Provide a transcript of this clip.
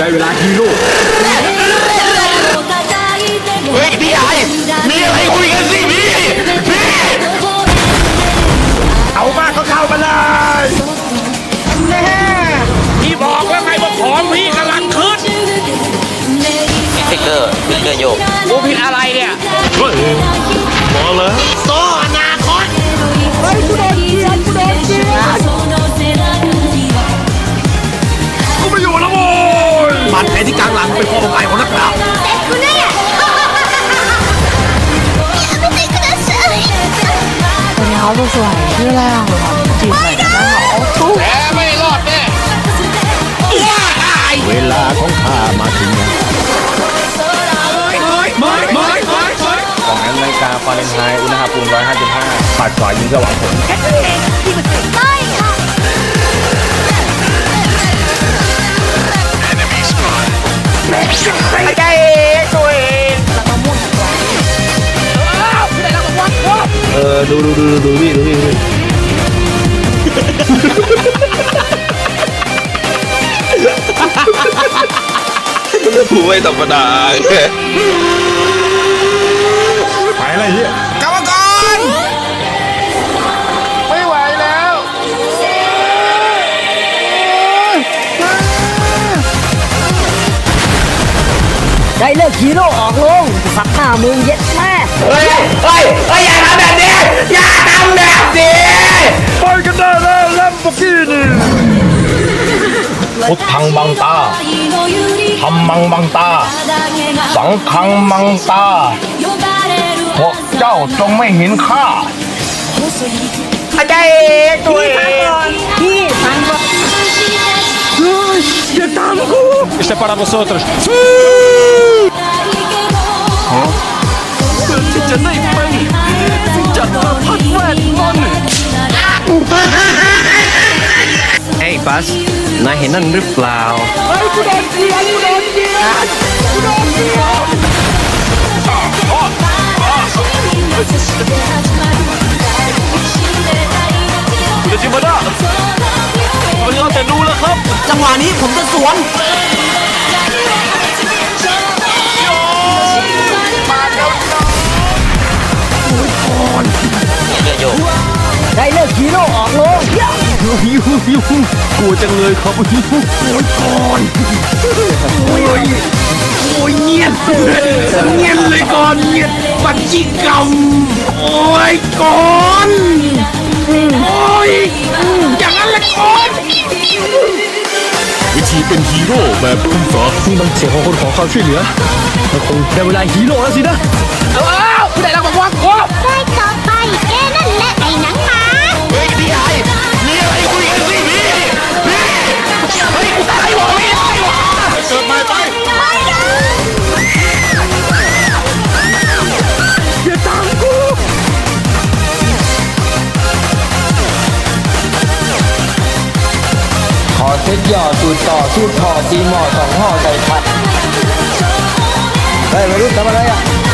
ได้เวลาฮีโร่ เกอร์สติ๊กเกอร์โยก กูผิดอะไรเนี่ย เฮ้ยมาแล้ว โซ่อนาคต กูไม่อยู่แล้วโว้ยบาดแผลที่กลางหลังเป็นพอไปของนักดาบ 你好，这是很漂亮的，景美的蛮好。 155ปัดขวายิงสว่างผลใจเองตัวเองเออดูดูดูดูดูพี่ดูพี่ดูพี่ผู้ไม่ธรรมดาไป ได้เลิกฮีโร่ออกลงสักหน้ามึงเย็ดแม่เฮ้ยเฮ้ยเฮ้ยอย่าทำแบบนี้อย่าทำแบบนี้ไปกันได้แล้วแลมโบกินี่พุทธังบังตาธรรมังบังตา สังฆังบังตาพวกเจ้าจงไม่เห็นข้าใจเองตัวเองพี่ฟังก่อน Isto é para vosotros จะได้เป็นจักรพรรดิเวทมนต์เฮ้ยบัสนายเห็นนั่นหรือเปล่าเดี๋ยวจิมาด้ามันเอาแต่ดูแล้วครับ จังหวะนี้ผมจะสวน ยูยูกลัวจังเลยครับยูโอ้ยก่อนโอ้ยโอ้ยเงียบเงียบเลยก่อนเงียบปัจจิกรรมโอ้ยก่อนโอ้ยอย่างนั้นแหละก่อนวิธีเป็นฮีโร่แบบคุณสอนี่มันเสียงของคนขอความช่วยเหลือมันคงได้เวลาฮีโร่แล้วสินะอ้าวผู้ใดรักบอกว่าโอ้ เซ็ตหย่อสูตรต่อสูตรถอดตีหมอสองห่อใส่ผัดเฮ้ยวัยรุ่นทำอะไรอะ